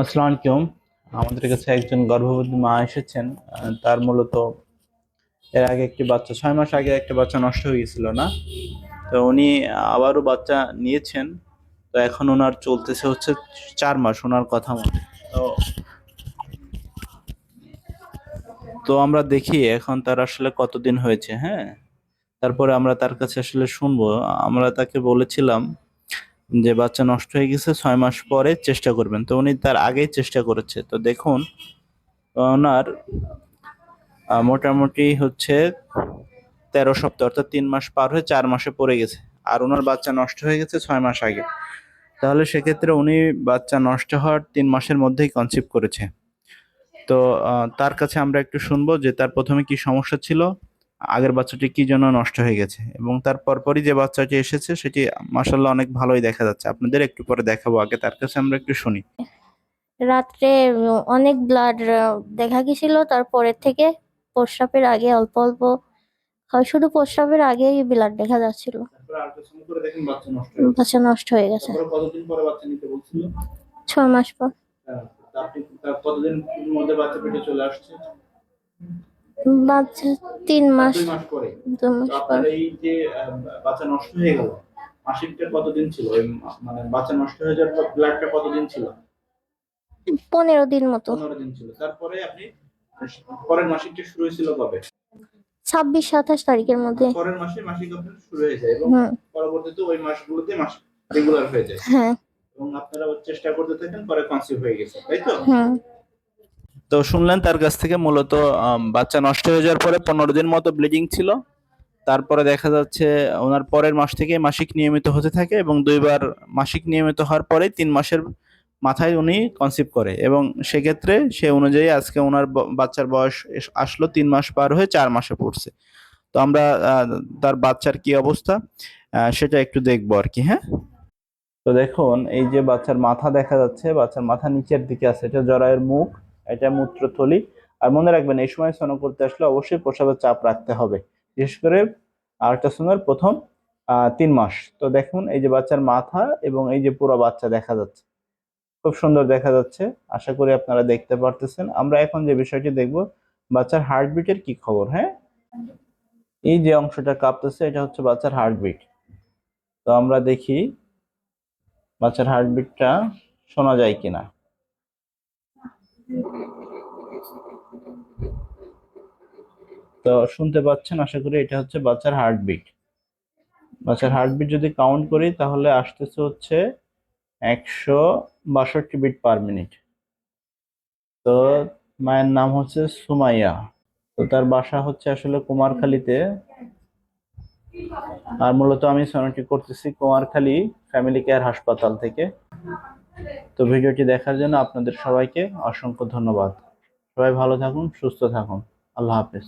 আসসালামু আমাদের কাছে একজন গর্ভবতী মা এসেছেন, তার মূলত এর আগে একটি বাচ্চা, ছয় মাস আগে একটা বাচ্চা নষ্ট হয়ে গেছিল না। তো উনি আবারও বাচ্চা নিয়েছেন, তো এখন ওনার চলতেছে হচ্ছে চার মাস, ওনার কথা মতো। তো তো আমরা দেখি এখন তার আসলে কতদিন হয়েছে হ্যাঁ? তারপরে আমরা তার কাছে আসলে শুনব। আমরা তাকে বলেছিলাম যে বাচ্চা নষ্ট হয়ে গেছে, ছয় মাস পরে চেষ্টা করবেন। তো উনি তার আগেই চেষ্টা করেছে। তো দেখুন, ওনার মোটামুটি হচ্ছে তেরো সপ্তাহ, অর্থাৎ তিন মাস পার হয়ে চার মাসে পড়ে গেছে। আর ওনার বাচ্চা নষ্ট হয়ে গেছে ছয় মাস আগে। তাহলে সেক্ষেত্রে উনি বাচ্চা নষ্ট হওয়ার তিন মাসের মধ্যেই কনসিভ করেছে। তো তার কাছে আমরা একটু শুনব যে তার প্রথমে কি সমস্যা ছিল? আগের বাচ্চাটি কি জন্য নষ্ট হয়ে গেছে। এবং তার পরপরই যে বাচ্চাটি এসেছে সেটি মাসাল্লাহ অনেক ভালোই দেখা যাচ্ছে। আপনাদের একটু পরে দেখাবো আগে তার কাছে আমরা একটু শুনি। রাত্রে অনেক ব্লাড দেখা গেছিল। তারপরের থেকে প্রস্রাবের আগে অল্প অল্প হয় শুধু প্রস্রাবের আগেই ব্লাড দেখা যাচ্ছিল। বাচ্চা নষ্ট হয়ে গেছে। তারপরে কতদিন পরে বাচ্চা নিতে বলছিল? ছয় মাস পর। হ্যাঁ, কতদিন মধ্যে বাচ্চা পেটে চলে আসছে? বাচ্চা তিন মাস দু মাস পর। এই যে বাচ্চা নষ্ট হয়ে গেল মাসিকটা কতদিন ছিল? মানে বাচ্চা নষ্ট হয়ে যাওয়ার পর ব্লাডটা কতদিন ছিল? পনেরো দিন মতো। পনেরো দিন ছিল। তারপরে আপনি পরের মাসিকটা শুরু হয়েছিল কবে? ছাব্বিশ সাতাশ তারিখের মধ্যে। পরের মাসে মাসিক আপনার শুরু হয়ে যায় এবং পরবর্তীতে ওই মাসগুলোতে মাস রেগুলার হয়ে যায়। হ্যাঁ। এবং আপনারা চেষ্টা করতে থাকেন পরে কনসিভ হয়ে গেছে তাই তো? হুম তো শুনলেন তার কাছ থেকে মূলত বাচ্চা নষ্ট হয়ে যাওয়ার পরে পনেরো দিন মতো ব্লিডিং ছিল। তারপরে দেখা যাচ্ছে ওনার পরের মাস থেকে মাসিক নিয়মিত হতে থাকে এবং দুইবার মাসিক নিয়মিত হওয়ার পরে তিন মাসের মাথায় উনি কনসিভ করে এবং সেক্ষেত্রে সে অনুযায়ী আজকে ওনার বাচ্চার বয়স আসলো তিন মাস পার হয়ে চার মাসে পড়ছে। তো আমরা তার বাচ্চার কি অবস্থা সেটা একটু দেখব আর কি হ্যাঁ? তো দেখুন, এই যে বাচ্চার মাথা দেখা যাচ্ছে, বাচ্চার মাথা নিচের দিকে আছে, এটা জরায়ের মুখ। এটা মূত্রথলি। আর মনে রাখবেন, এই সময় স্নান করতে আসলে অবশ্যই প্রসাবের চাপ রাখতে হবে। বিশেষ করে আল্ট্রাসাউন্ডের প্রথম তিন মাস। তো দেখুন, এই যে বাচ্চার মাথা এবং এই যে পুরো বাচ্চা দেখা যাচ্ছে। খুব সুন্দর দেখা যাচ্ছে। আশা করি আপনারা দেখতে পারতেছেন। আমরা এখন যে বিষয়টি দেখব, বাচ্চার হার্টবিটের কি খবর হ্যাঁ? এই যে অংশটা কাঁপতেছে, এটা হচ্ছে বাচ্চার হার্টবিট তো আমরা দেখি, বাচ্চার হার্টবিটটা শোনা যায় কিনা। তো শুনতে পাচ্ছেন, আশা করি এটা হচ্ছে বাচ্চার হার্টবিট বাচ্চার হার্টবিট যদি কাউন্ট করি, তাহলে আসতেছে হচ্ছে একশো বাষট্টি বিট পার মিনিট তো মায়ের নাম হচ্ছে সুমাইয়া। তো তার বাসা হচ্ছে আসলে কুমারখালীতে। আর মূলত আমি সোনাটি করতেছি কুমারখালী ফ্যামিলি কেয়ার হাসপাতাল থেকে। তো ভিডিওটি দেখার জন্য আপনাদের সবাইকে অসংখ্য ধন্যবাদ। সবাই ভালো থাকুন, সুস্থ থাকুন। আল্লাহ হাফেজ।